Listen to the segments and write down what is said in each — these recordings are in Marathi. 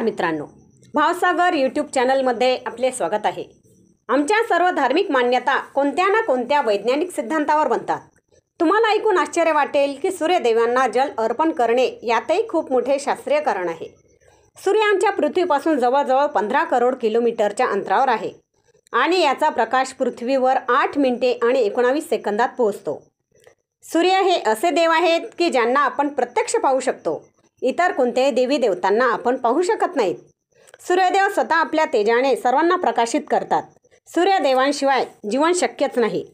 नमस्कार मित्रांनो. भावसागर यूट्यूब चॅनलमध्ये आपले स्वागत आहे. आमच्या सर्व धार्मिक मान्यता कोणत्या ना कोणत्या वैज्ञानिक सिद्धांतावर बनतात. तुम्हाला ऐकून आश्चर्य वाटेल की सूर्यदेवांना जल अर्पण करणे यातही खूप मोठे शास्त्रीय कारण आहे. सूर्य आमच्या पृथ्वीपासून जवळजवळ पंधरा करोड किलोमीटरच्या अंतरावर आहे आणि याचा प्रकाश पृथ्वीवर आठ मिनिटे आणि एकोणावीस सेकंदात पोहोचतो. सूर्य हे असे देव आहेत की ज्यांना आपण प्रत्यक्ष पाहू शकतो. इतर कोणत्याही देवी देवतांना आपण पाहू शकत नाहीत. सूर्यदेव स्वतः आपल्या तेजाने सर्वांना प्रकाशित करतात. सूर्यदेवांशिवाय जीवन शक्यच नाही.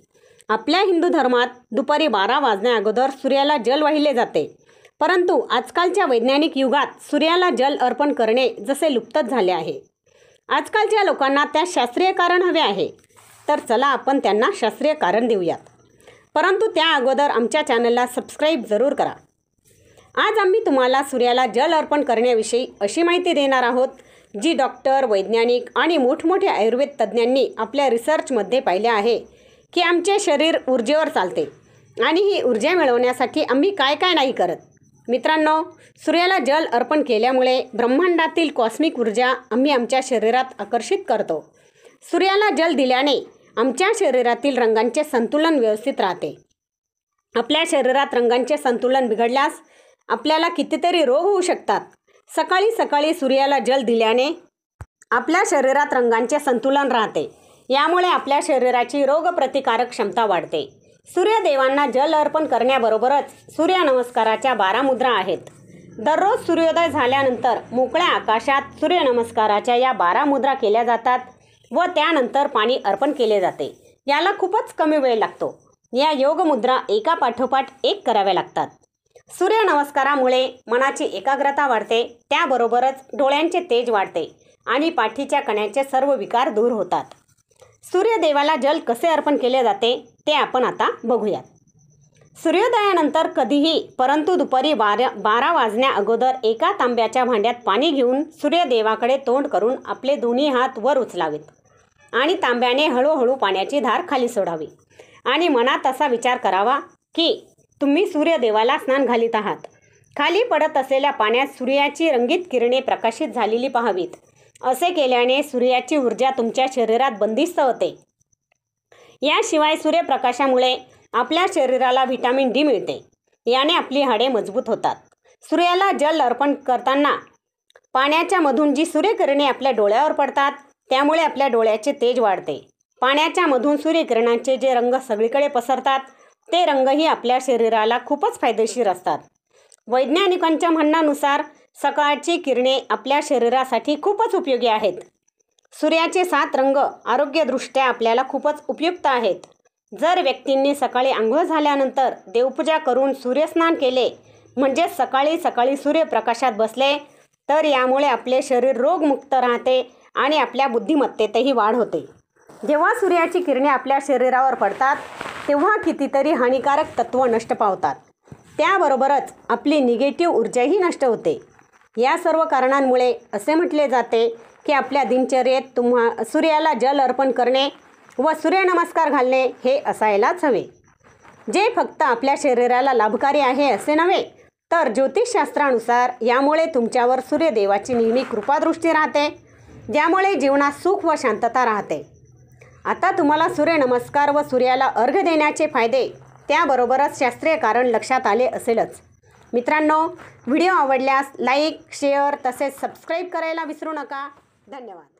आपल्या हिंदू धर्मात दुपारी बारा वाजण्या अगोदर सूर्याला जल वाहिले जाते. परंतु आजकालच्या वैज्ञानिक युगात सूर्याला जल अर्पण करणे जसे लुप्तच झाले आहे. आजकालच्या लोकांना त्या शास्त्रीय कारण हवे आहे. तर चला आपण त्यांना शास्त्रीय कारण देऊयात. परंतु त्या अगोदर आमच्या चॅनलला सबस्क्राईब जरूर करा. आज आम्ही तुम्हाला सूर्याला जल अर्पण करण्याविषयी अशी माहिती देणार आहोत जी डॉक्टर वैज्ञानिक आणि मोठमोठे आयुर्वेद तज्ज्ञांनी आपल्या रिसर्चमध्ये पाहिले आहे की आमचे शरीर ऊर्जेवर चालते आणि ही ऊर्जा मिळवण्यासाठी आम्ही काय काय नाही करत. मित्रांनो सूर्याला जल अर्पण केल्यामुळे ब्रह्मांडातील कॉस्मिक ऊर्जा आम्ही आमच्या शरीरात आकर्षित करतो. सूर्याला जल दिल्याने आमच्या शरीरातील रंगांचे संतुलन व्यवस्थित राहते. आपल्या शरीरात रंगांचे संतुलन बिघडल्यास आपल्याला कितीतरी रोग होऊ शकतात. सकाळी सकाळी सूर्याला जल दिल्याने आपल्या शरीरात रंगांचे संतुलन राहते. यामुळे आपल्या शरीराची रोगप्रतिकारक क्षमता वाढते. सूर्यदेवांना जल अर्पण करण्याबरोबरच सूर्यनमस्काराच्या बारा मुद्रा आहेत. दररोज सूर्योदय झाल्यानंतर मोकळ्या आकाशात सूर्यनमस्काराच्या या बारा मुद्रा केल्या जातात व त्यानंतर पाणी अर्पण केले जाते. याला खूपच कमी वेळ लागतो. या योगमुद्रा एका पाठोपाठ एक कराव्या लागतात. सूर्यनमस्कारामुळे मनाची एकाग्रता वाढते त्याबरोबरच डोळ्यांचे तेज वाढते आणि पाठीच्या कण्याचे सर्व विकार दूर होतात. सूर्यदेवाला जल कसे अर्पण केले जाते ते आपण आता बघूयात. सूर्योदयानंतर कधीही परंतु दुपारी बारा बारा वाजण्या अगोदर एका तांब्याच्या भांड्यात पाणी घेऊन सूर्यदेवाकडे तोंड करून आपले दोन्ही हात वर उचलावेत आणि तांब्याने हळूहळू पाण्याची धार खाली सोडावी. आणि मनात असा विचार करावा की तुम्ही सूर्यदेवाला स्नान घालीत आहात. खाली पडत असलेल्या पाण्यात सूर्याची रंगीत किरणे प्रकाशित झालेली पाहावीत. असे केल्याने सूर्याची ऊर्जा तुमच्या शरीरात बंदिस्त होते. याशिवाय सूर्यप्रकाशामुळे आपल्या शरीराला व्हिटॅमिन डी मिळते. याने आपली हाडे मजबूत होतात. सूर्याला जल अर्पण करताना पाण्याच्या मधून जी सूर्यकिरणे आपल्या डोळ्यावर पडतात त्यामुळे आपल्या डोळ्याचे तेज वाढते. पाण्याच्या मधून सूर्यकिरणांचे जे रंग सगळीकडे पसरतात ते रंगही आपल्या शरीराला खूपच फायदेशीर असतात. वैज्ञानिकांच्या म्हणण्यानुसार सकाळची किरणे आपल्या शरीरासाठी खूपच उपयोगी आहेत. सूर्याचे सात रंग आरोग्यदृष्ट्या आपल्याला खूपच उपयुक्त आहेत. जर व्यक्तींनी सकाळी आंघोळ झाल्यानंतर देवपूजा करून सूर्यस्नान केले म्हणजेच सकाळी सकाळी सूर्यप्रकाशात बसले तर यामुळे आपले शरीर रोगमुक्त राहते आणि आपल्या बुद्धिमत्तेतही वाढ होते. जेव्हा सूर्याची किरणे आपल्या शरीरावर पडतात तेव्हा कितीतरी हानिकारक तत्त्व नष्ट पावतात. त्याबरोबरच आपली निगेटिव्ह ऊर्जाही नष्ट होते. या सर्व कारणांमुळे असे म्हटले जाते की आपल्या दिनचर्येत तुम्हा सूर्याला जल अर्पण करणे व सूर्यनमस्कार घालणे हे असायलाच हवे. जे फक्त आपल्या शरीराला लाभकारी आहे असे नव्हे तर ज्योतिषशास्त्रानुसार यामुळे तुमच्यावर सूर्यदेवाची नेहमी कृपादृष्टी राहते ज्यामुळे जीवनात सुख व शांतता राहते. आता तुम्हाला सूर्यनमस्कार व सूर्याला अर्घ देण्याचे फायदे त्याबरोबरच शास्त्रीय कारण लक्षात आले असेलच. मित्रांनो व्हिडिओ आवडल्यास लाईक शेअर तसेच सबस्क्राईब करायला विसरू नका. धन्यवाद.